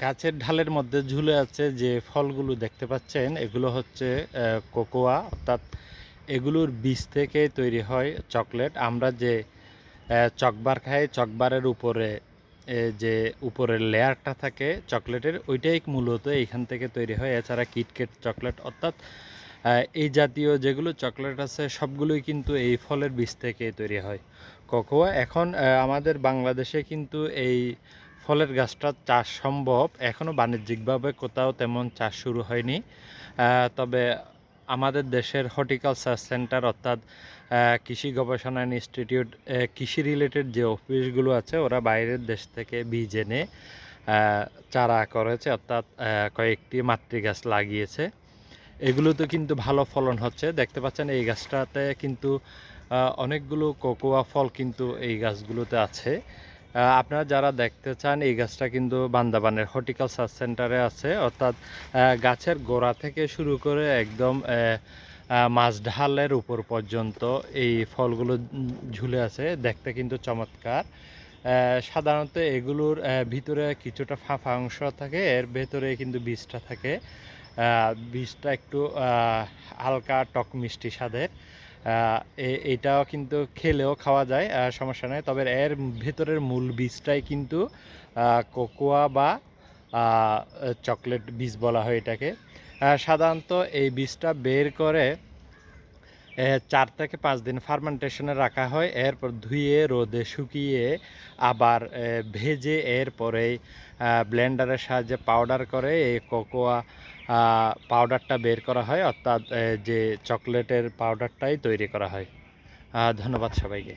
গাছের ঢালের মধ্যে ঝুলে আছে যে ফলগুলো দেখতে পাচ্ছেন, এগুলো হচ্ছে কোকোয়া, অর্থাৎ এগুলোর বীজ থেকে তৈরি হয় চকলেট। আমরা যে চকবার খাই, চকবারের উপরে যে উপরের লেয়ারটা থাকে চকলেটের, ওইটাই মূলত এইখান থেকে তৈরি হয়। এছাড়া কিটকেট চকলেট, অর্থাৎ এই জাতীয় যেগুলো চকলেট আছে, সবগুলোই কিন্তু এই ফলের বীজ থেকে তৈরি হয়। কোকোয়া এখন আমাদের বাংলাদেশে কিন্তু এই ফলের গাছটা চাষ সম্ভব। এখনও বাণিজ্যিকভাবে কোথাও তেমন চাষ শুরু হয়নি। তবে আমাদের দেশের হর্টিকালচার সেন্টার অর্থাৎ কৃষি গবেষণা ইনস্টিটিউট কৃষি রিলেটেড যে অফিসগুলো আছে, ওরা বাইরের দেশ থেকে বীজ এনে চারা করেছে, অর্থাৎ কয়েকটি মাতৃগাছ লাগিয়েছে। এগুলোতে কিন্তু ভালো ফলন হচ্ছে। দেখতে পাচ্ছেন এই গাছটাতে কিন্তু অনেকগুলো কোকোয়া ফল কিন্তু এই গাছগুলোতে আছে। আপনারা যারা দেখতে চান এই গাছটা কিন্তু বান্দাবানের হর্টিকালচার সেন্টারে আছে। অর্থাৎ গাছের গোড়া থেকে শুরু করে একদম আহ, মাঝঢালের উপর পর্যন্ত এই ফলগুলো ঝুলে আছে। দেখতে কিন্তু চমৎকার। সাধারণত এগুলোর ভিতরে কিছুটা ফাঁফা অংশ থাকে এর ভেতরে কিন্তু বীজটা থাকে। বীজটা একটু হালকা টক মিষ্টি স্বাদের। এটাও কিন্তু খেলেও খাওয়া যায় সমস্যা নেই। তবে এর ভেতরের মূল বীজটাই কিন্তু কোকোয়া বা চকলেট বীজ বলা হয় এটাকে। সাধারণত এই বীজটা বের করে চার থেকে পাঁচ দিন ফার্মেন্টেশনে রাখা হয়, এরপর ধুয়ে, রোদে শুকিয়ে, আবার ভেজে, এরপরে ব্লেন্ডারের সাহায্যে পাউডার করে, এই কোকোয়া পাউডারটা বের করা হয়, অর্থাৎ যে চকলেটের পাউডারটাই তৈরি করা হয়। ধন্যবাদ সবাইকে।